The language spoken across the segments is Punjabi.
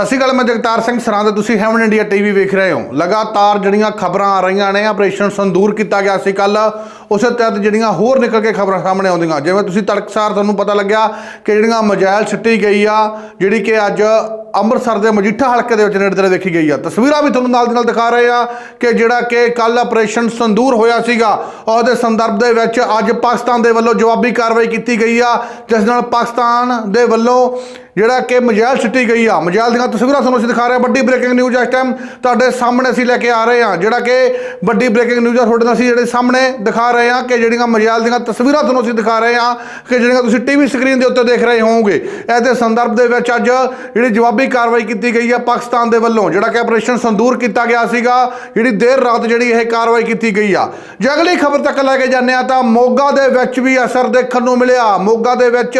ਸਤਿ ਸ਼੍ਰੀ ਅਕਾਲ, ਮੈਂ ਜਗਤਾਰ ਸਿੰਘ ਸਰਾਂ ਤੇ ਤੁਸੀਂ ਹੈਵਨ ਇੰਡੀਆ ਟੀਵੀ ਵੇਖ ਰਹੇ ਹੋ। ਲਗਾਤਾਰ ਜਿਹੜੀਆਂ ਖਬਰਾਂ ਆ ਰਹੀਆਂ ਨੇ ਆਪਰੇਸ਼ਨ ਸੰਦੂਰ ਕੀਤਾ ਗਿਆ ਸੀ ਕੱਲ ਉਸੇ ਤਹਿਤ ਜਿਹੜੀਆਂ ਹੋਰ ਨਿਕਲ ਕੇ ਖਬਰਾਂ ਸਾਹਮਣੇ ਆਉਂਦੀਆਂ, ਜਿਵੇਂ ਤੁਸੀਂ ਤੜਕਸਾਰ ਤੁਹਾਨੂੰ ਪਤਾ ਲੱਗਿਆ ਕਿ ਜਿਹੜੀਆਂ ਮਜਾਇਲ ਛੱਟੀ ਗਈ ਆ, ਜਿਹੜੀ ਕਿ ਅੱਜ ਅੰਮ੍ਰਿਤਸਰ ਦੇ ਮਜੀਠਾ ਹਲਕੇ ਦੇ ਵਿੱਚ ਨੇੜੇ ਤੇੜੇ ਦੇਖੀ ਗਈ ਆ। ਤਸਵੀਰਾਂ ਵੀ ਤੁਹਾਨੂੰ ਨਾਲ ਦੀ ਨਾਲ ਦਿਖਾ ਰਹੇ ਆ ਕਿ ਜਿਹੜਾ ਕਿ ਕੱਲ ਆਪਰੇਸ਼ਨ ਸੰਦੂਰ ਹੋਇਆ ਸੀਗਾ, ਉਹਦੇ ਸੰਦਰਭ ਦੇ ਵਿੱਚ ਅੱਜ ਪਾਕਿਸਤਾਨ ਦੇ ਵੱਲੋਂ ਜਵਾਬੀ ਕਾਰਵਾਈ ਕੀਤੀ ਗਈ ਆ, ਜਿਸ ਨਾਲ ਪਾਕਿਸਤਾਨ ਦੇ ਵੱਲੋਂ ਜਿਹੜਾ ਕਿ ਮਜਾਇਲ ਛਿੱਟੀ ਗਈ ਆ। ਮਜਾਇਲ ਦੀਆਂ ਤਸਵੀਰਾਂ ਤੁਹਾਨੂੰ ਅਸੀਂ ਦਿਖਾ ਰਹੇ ਹਾਂ ਵੱਡੀ ਬ੍ਰੇਕਿੰਗ ਨਿਊਜ਼ ਇਸ ਟਾਈਮ ਤੁਹਾਡੇ ਸਾਹਮਣੇ ਅਸੀਂ ਲੈ ਕੇ ਆ ਰਹੇ ਹਾਂ ਜਿਹੜਾ ਕਿ ਵੱਡੀ ਬ੍ਰੇਕਿੰਗ ਨਿਊਜ਼ ਆ, ਤੁਹਾਡੇ ਨਾਲ ਅਸੀਂ ਜਿਹੜੇ ਸਾਹਮਣੇ ਦਿਖਾ ਰਹੇ ਹਾਂ ਕਿ ਜਿਹੜੀਆਂ ਮਜਾਇਲ ਦੀਆਂ ਤਸਵੀਰਾਂ ਤੁਹਾਨੂੰ ਅਸੀਂ ਦਿਖਾ ਰਹੇ ਹਾਂ ਕਿ ਜਿਹੜੀਆਂ ਤੁਸੀਂ ਟੀਵੀ ਸਕਰੀਨ ਦੇ ਉੱਤੇ ਦੇਖ ਰਹੇ ਹੋਵੋਗੇ। ਇਹਦੇ ਸੰਦਰਭ ਦੇ ਵਿੱਚ ਅੱਜ ਜਿਹੜੀ ਜਵਾਬੀ ਕਾਰਵਾਈ ਕੀਤੀ ਗਈ ਆ ਪਾਕਿਸਤਾਨ ਦੇ ਵੱਲੋਂ, ਜਿਹੜਾ ਕਿ ਆਪਰੇਸ਼ਨ ਸੰਦੂਰ ਕੀਤਾ ਗਿਆ ਸੀਗਾ, ਜਿਹੜੀ ਦੇਰ ਰਾਤ ਜਿਹੜੀ ਇਹ ਕਾਰਵਾਈ ਕੀਤੀ ਗਈ ਆ। ਜੇ ਅਗਲੀ ਖਬਰ ਤੱਕ ਲੈ ਕੇ ਜਾਂਦੇ ਆ ਤਾਂ ਮੋਗਾ ਦੇ ਵਿੱਚ ਵੀ ਅਸਰ ਦੇਖਣ ਨੂੰ ਮਿਲਿਆ। ਮੋਗਾ ਦੇ ਵਿੱਚ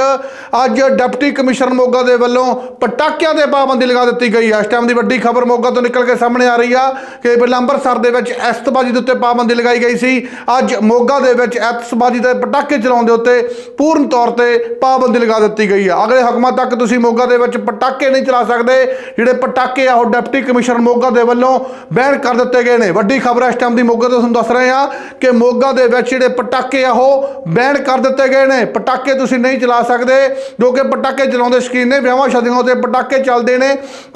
ਅੱਜ ਡਿਪਟੀ ਕਮਿਸ਼ਨਰ ਮੋਗਾ ਦੇ ਵੱਲੋਂ ਪਟਾਕਿਆਂ ਤੇ ਪਾਬੰਦੀ ਲਗਾ ਦਿੱਤੀ ਗਈ ਹੈ ਇਸ ਟਾਈਮ ਦੀ ਵੱਡੀ ਖਬਰ ਮੋਗਾ ਤੋਂ ਨਿਕਲ ਕੇ ਸਾਹਮਣੇ ਆ ਰਹੀ ਆ ਕਿ ਪਹਿਲਾਂ ਅੰਮ੍ਰਿਤਸਰ ਦੇ ਵਿੱਚ ਐਸਤਬਾਜੀ ਦੇ ਉੱਤੇ ਪਾਬੰਦੀ ਲਗਾਈ ਗਈ ਸੀ। ਅੱਜ ਮੋਗਾ ਦੇ ਵਿੱਚ ਐਤਸਬਾਜੀ ਦੇ ਪਟਾਕੇ ਚਲਾਉਣ ਦੇ ਉੱਤੇ ਪੂਰਨ ਤੌਰ ਤੇ ਪਾਬੰਦੀ ਲਗਾ ਦਿੱਤੀ ਗਈ ਆ। ਅਗਲੇ ਹੁਕਮਾਂ ਤੱਕ ਤੁਸੀਂ ਮੋਗਾ ਦੇ ਵਿੱਚ ਪਟਾਕੇ ਨਹੀਂ ਚਲਾ ਸਕਦੇ। ਜਿਹੜੇ ਪਟਾਕੇ ਆ, ਉਹ ਡਿਪਟੀ ਕਮਿਸ਼ਨਰ ਮੋਗਾ ਦੇ ਵੱਲੋਂ ਬੈਨ ਕਰ ਦਿੱਤੇ ਗਏ ਨੇ। ਵੱਡੀ ਖਬਰ ਇਸ ਟਾਈਮ ਦੀ ਮੋਗਾ ਤੋਂ ਤੁਹਾਨੂੰ ਦੱਸ ਰਹੇ ਆ ਕਿ ਮੋਗਾ ਦੇ ਵਿੱਚ ਜਿਹੜੇ ਪਟਾਕੇ ਆ, ਉਹ ਬੈਨ ਕਰ ਦਿੱਤੇ ਗਏ ਨੇ। ਪਟਾਕੇ ਤੁਸੀਂ ਨਹੀਂ ਚਲਾ ਸਕਦੇ, ਜੋ ਕਿ ਪਟਾਕੇ ਚਲਾਉਂਦੇ ਸ਼ਕੀਨ ਨੇ। ਵਿਆਹਾਂ ਸ਼ਾਦੀਆਂ ਉੱਤੇ ਪਟਾਕੇ ਚੱਲਦੇ ਨੇ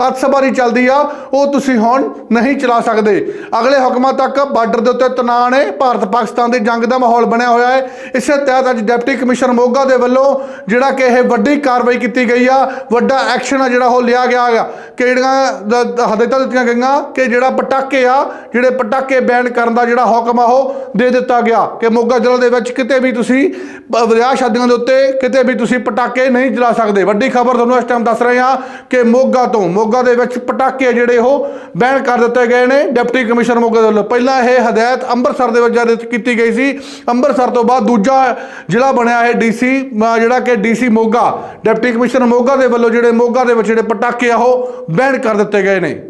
ਅਤਸਬਾਰੀ ਚੱਲਦੀ ਆ, ਉਹ ਤੁਸੀਂ ਹੁਣ ਨਹੀਂ ਚਲਾ ਸਕਦੇ। ਅਗਲੇ ਹੁਕਮਾਂ ਤੱਕ ਬਾਰਡਰ ਦੇ ਉੱਤੇ ਤਣਾਅ ਨੇ। ਭਾਰਤ ਪਾਕਿਸਤਾਨ ਦੀ ਜੰਗ ਦਾ ਮਾਹੌਲ ਬਣਿਆ ਹੋਇਆ ਹੈ। ਇਸੇ ਤਹਿਤ ਅੱਜ ਡਿਪਟੀ ਕਮਿਸ਼ਨਰ ਮੋਗਾ ਦੇ ਵੱਲੋਂ ਜਿਹੜਾ ਕਿ ਇਹ ਵੱਡੀ ਕਾਰਵਾਈ ਕੀਤੀ ਗਈ ਆ। ਵੱਡਾ ਐਕਸ਼ਨ ਆ ਜਿਹੜਾ ਉਹ ਲਿਆ ਗਿਆ? ਹੈਗਾ ਕਿ ਜਿਹੜੀਆਂ ਹਦਾਇਤਾਂ ਦਿੱਤੀਆਂ ਗਈਆਂ? ਕਿ ਜਿਹੜਾ ਪਟਾਕੇ ਆ, ਜਿਹੜੇ ਪਟਾਕੇ ਬੈਨ ਕਰਨ ਦਾ ਜਿਹੜਾ ਹੁਕਮ ਆ, ਉਹ ਦੇ ਦਿੱਤਾ ਗਿਆ। ਕਿ ਮੋਗਾ ਜ਼ਿਲ੍ਹੇ ਦੇ ਵਿੱਚ ਕਿਤੇ ਵੀ ਤੁਸੀਂ ਵਿਆਹ ਸ਼ਾਦੀਆਂ ਦੇ ਉੱਤੇ ਕਿਤੇ ਵੀ ਤੁਸੀਂ ਪਟਾਕੇ ਨਹੀਂ ਜਲਾ ਸਕਦੇ। ਵੱਡੀ ਖਬਰ ਤੁਹਾਨੂੰ ਇਸ ਟਾਈਮ ਦੱਸ ਰਹੇ ਹਾਂ ਕਿ ਮੋਗਾ ਤੋਂ ਮੋਗਾ ਦੇ ਵਿੱਚ ਪਟਾਕੇ ਜਿਹੜੇ ਉਹ ਬੈਨ ਕਰ ਦਿੱਤੇ ਗਏ ਨੇ। ਡਿਪਟੀ ਕਮਿਸ਼ਨਰ ਮੋਗਾ ਦੇ ਵੱਲੋਂ। ਪਹਿਲਾਂ ਇਹ ਹਦਾਇਤ ਅੰਮ੍ਰਿਤਸਰ ਦੇ ਵਿੱਚ ਜਾਰੀ ਕੀਤੀ ਗਈ ਸੀ। ਅੰਮ੍ਰਿਤਸਰ ਤੋਂ ਬਾਅਦ ਦੂਜਾ ਜ਼ਿਲ੍ਹਾ ਬਣਿਆ ਹੈ ਡੀਸੀ ਜਿਹੜਾ ਕਿ DC Moga. Deputy commissioner Moga ਦੇ ਵੱਲੋਂ ਜਿਹੜੇ ਮੋਗਾ ਦੇ ਵਿੱਚ ਜਿਹੜੇ ਪਟਾਕੇ ਕੇ ਉਹ ਬੈਨ ਕਰ ਦਿੱਤੇ ਗਏ ਨੇ।